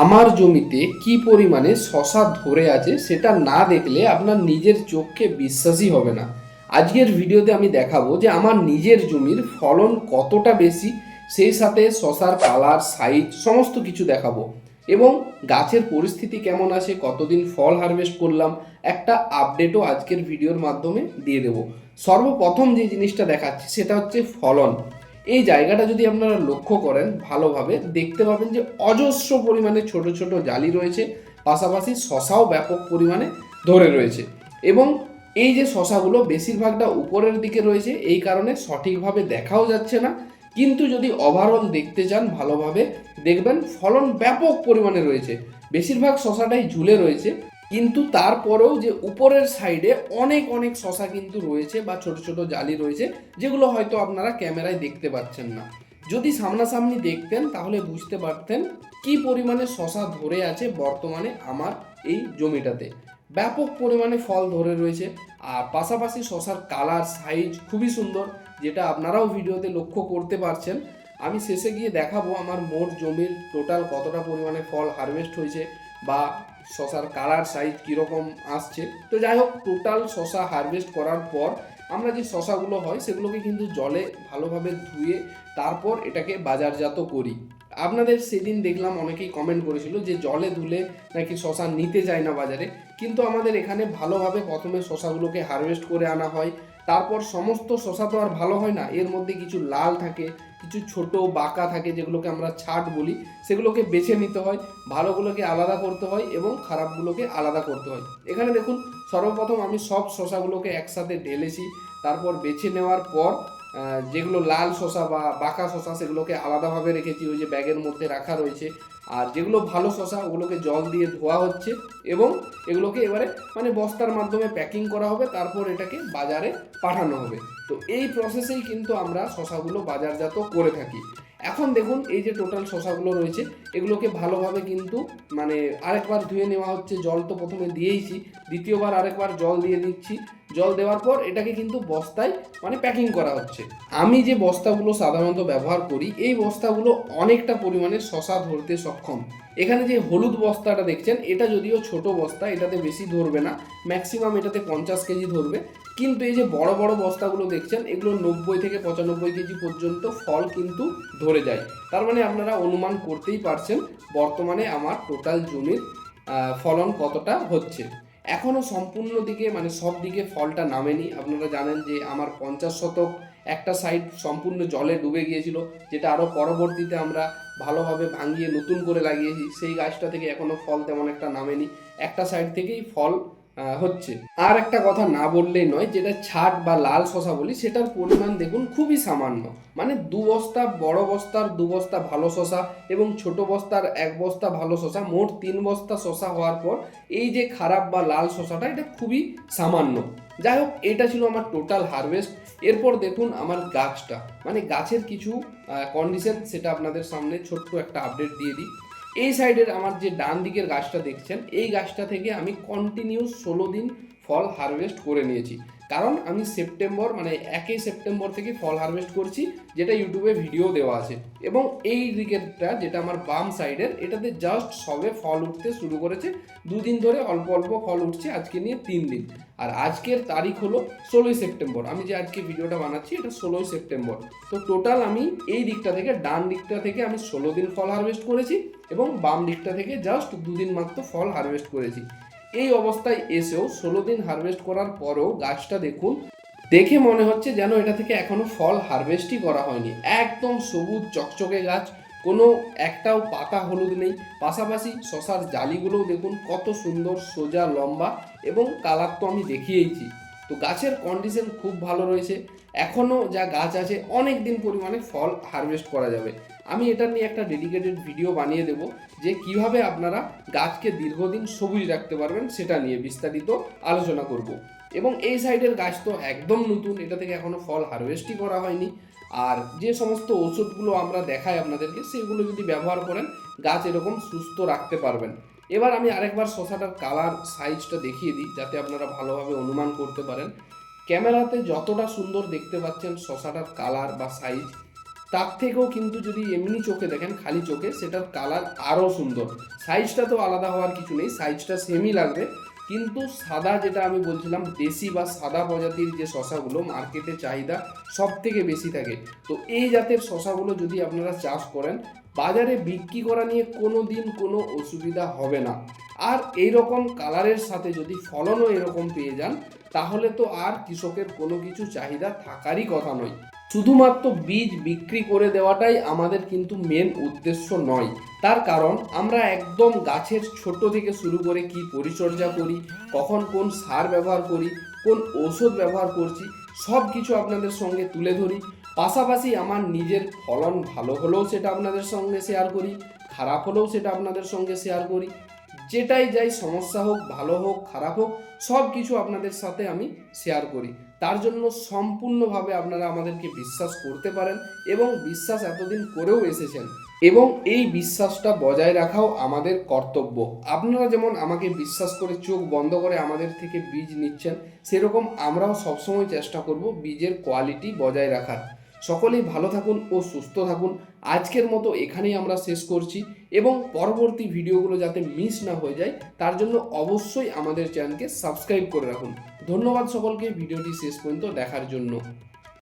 আমার জমিতে কি পরিমাণে শশা ধরে আছে সেটা না দেখলে আপনার নিজের চোখকে বিশ্বাসই হবে না। আজকের ভিডিওতে আমি দেখাবো যে আমার নিজের জমির ফলন কতটা বেশি, সেই সাথে শশার কালার সাইজ সমস্ত কিছু দেখাবো এবং গাছের পরিস্থিতি কেমন আছে, কতদিন ফল হারভেস্ট করলাম, একটা আপডেটও আজকের ভিডিওর মাধ্যমে দিয়ে দেব। সর্বপ্রথম যে জিনিসটা দেখাচ্ছি সেটা হচ্ছে ফলন। এই জায়গাটা যদি আপনারা লক্ষ্য করেন ভালোভাবে, দেখতে পাবেন যে অজস্র পরিমাণে ছোট ছোট জালি রয়েছে, পাশাপাশি শশাও ব্যাপক পরিমাণে ধরে রয়েছে এবং এই যে শশাগুলো বেশিরভাগটা উপরের দিকে রয়েছে, এই কারণে সঠিকভাবে দেখাও যাচ্ছে না। কিন্তু যদি ওভারঅল দেখতে চান ভালোভাবে, দেখবেন ফলন ব্যাপক পরিমাণে রয়েছে। বেশিরভাগ শশাটাই ঝুলে রয়েছে। কিন্তু তারপরেও যে উপরের সাইডে অনেক অনেক শশা কিন্তু রয়েছে বা ছোট ছোট জালি রয়েছে, যেগুলো হয়তো আপনারা ক্যামেরায় দেখতে পাচ্ছেন না। যদি সামনাসামনি দেখতেন, তাহলে বুঝতে পারতেন কি পরিমাণে শশা ধরে আছে বর্তমানে আমার এই জমিটাতে। ব্যাপক পরিমাণে ফল ধরে রয়েছে, আর পাশাপাশি শশার কালার সাইজ খুবই সুন্দর, যেটা আপনারাও ভিডিওতে লক্ষ্য করতে পারছেন। আমি শেষে গিয়ে দেখাবো আমার মোট জমির টোটাল কতটা পরিমাণে ফল হারভেস্ট হয়েছে বা শশার কালার সাইজ কীরকম আসছে। তো যাই হোক টোটাল শশা হারভেস্ট করার পর আমরা যে শশাগুলো হয়, সেগুলোকে কিন্তু জলে ভালোভাবে ধুয়ে তারপর এটাকে বাজারজাত করি। আপনাদের সেদিন দেখলাম, অনেকেই কমেন্ট করেছিল যে জলে ধুলে নাকি শশা নিতে যায় না বাজারে। কিন্তু আমাদের এখানে ভালোভাবে প্রথমে শশাগুলোকে হারভেস্ট করে আনা হয়। তারপর সমস্ত শশা তো আর ভালো হয় না, এর মধ্যে কিছু লাল থাকে কিছু ছোট বাঁকা থাকে যেগুলোকে আমরা ছাট বলি, সেগুলোকে বেছে নিতে হয়, ভালোগুলোকে আলাদা করতে হয় এবং খারাপগুলোকে আলাদা করতে হয়। এখানে দেখুন, সর্বপ্রথম আমি সব শশাগুলোকে একসাথে ঢেলেছি, তারপর বেছে নেওয়ার পর যেগুলো লাল শশা বা বাঁকা শশা সেগুলোকে আলাদাভাবে রেখেছি, ওই যে ব্যাগের মধ্যে রাখা রয়েছে আর যেগুলো ভালো শশা, ওগুলোকে জল দিয়ে ধোয়া হচ্ছে এবং এগুলোকে এবারে মানে বস্তার মাধ্যমে প্যাকিং করা হবে, তারপর এটাকে বাজারে পাঠানো হবে। তো এই প্রসেসেই কিন্তু আমরা শশাগুলো বাজারজাত করে থাকি। এখন দেখুন, এই যে টোটাল শশাগুলো রয়েছে, এগুলোকে ভালোভাবে কিন্তু মানে আরেকবার ধুয়ে নেওয়া হচ্ছে। জল তো প্রথমে দিয়েইছি, দ্বিতীয়বার আরেকবার জল দিয়ে দিচ্ছি। জল দেওয়ার পর এটাকে কিন্তু বস্তায় মানে প্যাকিং করা হচ্ছে। আমি যে বস্তাগুলো সাধারণত ব্যবহার করি, এই বস্তাগুলো অনেকটা পরিমাণে শশা ধরতে সক্ষম। এখানে যে হলুদ বস্তাটা দেখছেন, এটা যদিও ছোট বস্তা, এটাতে বেশি ধরবে না ম্যাক্সিমাম এটাতে পঞ্চাশ কেজি ধরবে। কিন্তু এই যে বড় বড় বস্তাগুলো দেখছেন, এগুলো নব্বই থেকে পঁচানব্বই কেজি পর্যন্ত ফল কিন্তু ধরে যায়। তার মানে আপনারা অনুমান করতেই পারছেন, বর্তমানে আমার টোটাল জমির ফলন কতটা হচ্ছে। এখনও সম্পূর্ণ দিকে মানে সব দিকে ফলটা নামেনি। আপনারা জানেন যে আমার পঞ্চাশ শতক একটা সাইড সম্পূর্ণ জলে ডুবে গিয়েছিল, যেটা আরও পরবর্তীতে আমরা ভালোভাবে ভাঙিয়ে নতুন করে লাগিয়েছি। সেই গাছটা থেকে এখনও ফল তেমন একটা নামেনি। একটা সাইড থেকেই ফল হচ্ছে। আর একটা কথা না বললেই নয়, যেটা ছাট বা লাল শশা বলি, সেটার পরিমাণ দেখুন খুবই সামান্য। মানে দু বস্তা বড় বস্তার দু বস্তা ভালো শশা এবং ছোট বস্তার এক বস্তা ভালো শশা, মোট তিন বস্তা শশা হওয়ার পর এই যে খারাপ বা লাল শশাটা, এটা খুবই সামান্য। যাই হোক, এটা ছিল আমার টোটাল হারভেস্ট এরপর দেখুন আমার গাছটা। মানে গাছের কিছু কন্ডিশন সেটা আপনাদের সামনে ছোট্ট একটা আপডেট দিয়ে দিই। এই সাইডের আমার যে ডান দিকের গাছটা দেখছেন, এই গাছটা থেকে আমি কন্টিনিউ ষোলো দিন ফল হারভেস্ট করে নিয়েছি। কারণ আমি সেপ্টেম্বর মানে একই সেপ্টেম্বর থেকে ফল হারভেস্ট করছি, যেটা ইউটিউবে ভিডিও দেওয়া আছে। এবং এই দিকেরটা, যেটা আমার বাম সাইডের, এটাতে জাস্ট সবে ফল উঠতে শুরু করেছে। দুদিন ধরে অল্প অল্প ফল উঠছে, আজকে নিয়ে তিন দিন। আর আজকের তারিখ হলো ষোলোই সেপ্টেম্বর আমি যে আজকে ভিডিওটা বানাচ্ছি, এটা ষোলোই সেপ্টেম্বর তো টোটাল আমি এই দিকটা থেকে, ডান দিকটা থেকে আমি ষোলো দিন ফল হারভেস্ট করেছি। এবং বাম দিকটা থেকে জাস্ট দুদিন মাত্র ফল হারভেস্ট করেছি। এই অবস্থায় এসেও ষোলো দিন হারভেস্ট করার পরেও গাছটা দেখুন, দেখে মনে হচ্ছে যেন এটা থেকে এখনও ফল হারভেস্টই করা হয়নি। একদম সবুজ চকচকে গাছ, কোনো একটাও পাতা হলুদ নেই। পাশাপাশি শশার জালিগুলোও দেখুন, কত সুন্দর সোজা লম্বা এবং কালার তো আমি দেখিয়েইছি। তো গাছের কন্ডিশন খুব ভালো রয়েছে। এখনও যা গাছ আছে অনেক দিন পরিমাণে ফল হারভেস্ট করা যাবে। আমি এটা নিয়ে একটা ডেডিকেটেড ভিডিও বানিয়ে দেব যে কীভাবে আপনারা গাছকে দীর্ঘদিন সবুজ রাখতে পারবেন সেটা নিয়ে বিস্তারিত আলোচনা করব। এবং এই সাইডের গাছ তো একদম নতুন, এটা থেকে এখনও ফল হারভেস্টই করা হয়নি। আর যে সমস্ত ওষুধগুলো আমরা দেখাই আপনাদেরকে, সেগুলো যদি ব্যবহার করেন, গাছ এরকম সুস্থ রাখতে পারবেন। এবার আমি আরেকবার শশাটার কালার সাইজটা দেখিয়ে দিই, যাতে আপনারা ভালোভাবে অনুমান করতে পারেন। ক্যামেরাতে যতটা সুন্দর দেখতে পাচ্ছেন শশাটার কালার বা সাইজ তার থেকেও কিন্তু যদি এমনি চোখে দেখেন, খালি চোখে, সেটার কালার আরও সুন্দর। সাইজটা তো আলাদা হওয়ার কিছু নেই সাইজটা সেমই লাগবে। কিন্তু সাদা যেটা আমি বলছিলাম, দেশি বা সাদা প্রজাতির যে শশাগুলো মার্কেটে চাহিদা সব থেকে বেশি থাকে। তো এই জাতের শশাগুলো যদি আপনারা চাষ করেন, বাজারে বিক্রি করা নিয়ে কোনো দিন কোনো অসুবিধা হবে না। আর এই রকম কালারের সাথে যদি ফলনও এরকম পেয়ে যান, তাহলে তো আর কৃষকের কোনো কিছু চাহিদা থাকারই কথা নয়। শুধুমাত্র বীজ বিক্রি করে দেওয়াটাই আমাদের কিন্তু মেন উদ্দেশ্য নয়। তার কারণ, আমরা একদম গাছের ছোট থেকে শুরু করে কি পরিচর্যা করি, কখন কোন সার ব্যবহার করি, কোন ঔষধ ব্যবহার করছি সব কিছু আপনাদের সঙ্গে তুলে ধরি। পাশাপাশি আমার নিজের ফলন ভালো হলেও সেটা আপনাদের সঙ্গে শেয়ার করি, খারাপ হলেও সেটা আপনাদের সঙ্গে শেয়ার করি। যেটাই যাই সমস্যা হোক, ভালো হোক, খারাপ হোক, সব কিছু আপনাদের সাথে আমি শেয়ার করি। তার জন্য সম্পূর্ণভাবে আপনারা আমাদেরকে বিশ্বাস করতে পারেন এবং বিশ্বাস এতদিন করেও এসেছেন এবং এই বিশ্বাসটা বজায় রাখাও আমাদের কর্তব্য। আপনারা যেমন আমাকে বিশ্বাস করে চোখ বন্ধ করে আমাদের থেকে বীজ নিচ্ছেন, সেরকম আমরাও সবসময় চেষ্টা করব বীজের কোয়ালিটি বজায় রাখার। সকলেই ভালো থাকুন ও সুস্থ থাকুন। আজকের মতো এখানেই আমরা শেষ করছি এবং পরবর্তী ভিডিওগুলো যাতে মিস না হয়ে যায়, তার জন্য অবশ্যই আমাদের চ্যানেলকে সাবস্ক্রাইব করে রাখুন। ধন্যবাদ সকলকে, ভিডিওটি শেষ পর্যন্ত দেখার জন্য।